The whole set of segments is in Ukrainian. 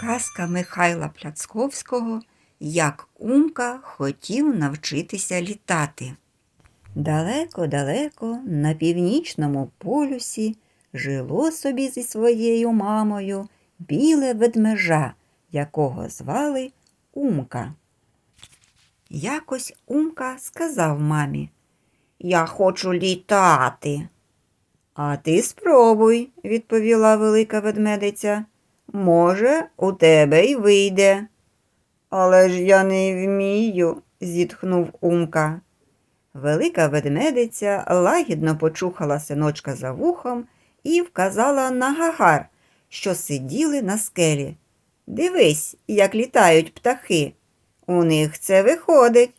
Казка Михайла Пляцковського Як Умка хотів навчитися літати. Далеко-далеко на північному полюсі жило собі зі своєю мамою біле ведмежа, якого звали Умка. Якось Умка сказав мамі Я хочу літати. А ти спробуй, відповіла велика ведмедиця. Може, у тебе й вийде. Але ж я не вмію, зітхнув Умка. Велика ведмедиця лагідно почухала синочка за вухом і вказала на гагар, що сиділи на скелі. Дивись, як літають птахи. У них це виходить.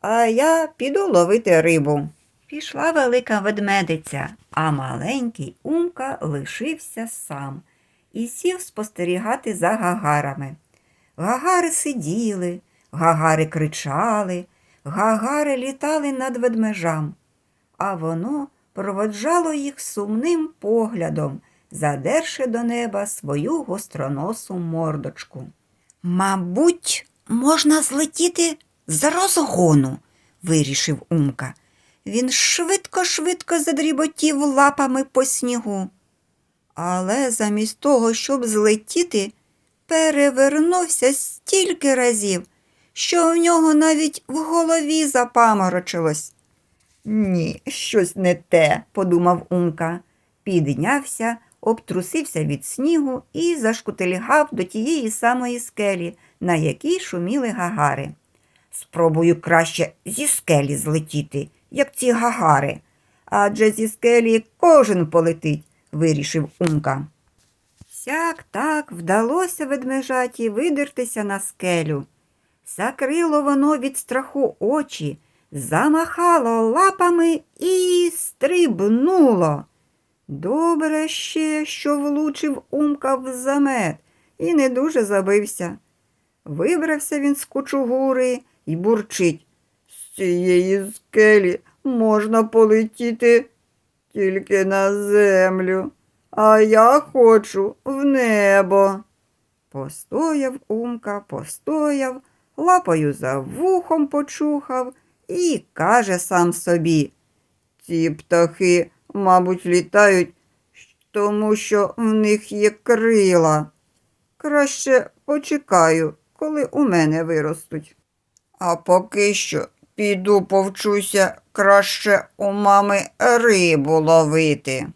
А я піду ловити рибу. Пішла велика ведмедиця, а маленький Умка лишився сам і сів спостерігати за гагарами. Гагари сиділи, гагари кричали, гагари літали над ведмежам, а воно проводжало їх сумним поглядом, задерши до неба свою гостроносу мордочку. Мабуть, можна злетіти з розгону, вирішив Умка. Він швидко-швидко задріботів лапами по снігу. Але замість того, щоб злетіти, перевернувся стільки разів, що в нього навіть в голові запаморочилось. Ні, щось не те, подумав Умка. Піднявся, обтрусився від снігу і зашкутильгав до тієї самої скелі, на якій шуміли гагари. Спробую краще зі скелі злетіти, як ці гагари. Адже зі скелі кожен полетить, вирішив Умка. Сяк так вдалося ведмежаті видертися на скелю. Закрило воно від страху очі, замахало лапами і стрибнуло. Добре ще, що влучив Умка в замет і не дуже забився. Вибрався він з кучугури і бурчить. З цієї скелі можна полетіти тільки на землю, а я хочу в небо. Постояв Умка, постояв, лапою за вухом почухав і каже сам собі. Ці птахи, мабуть, літають, тому що в них є крила. Краще почекаю, коли у мене виростуть. А поки що піду повчуся краще у мами рибу ловити.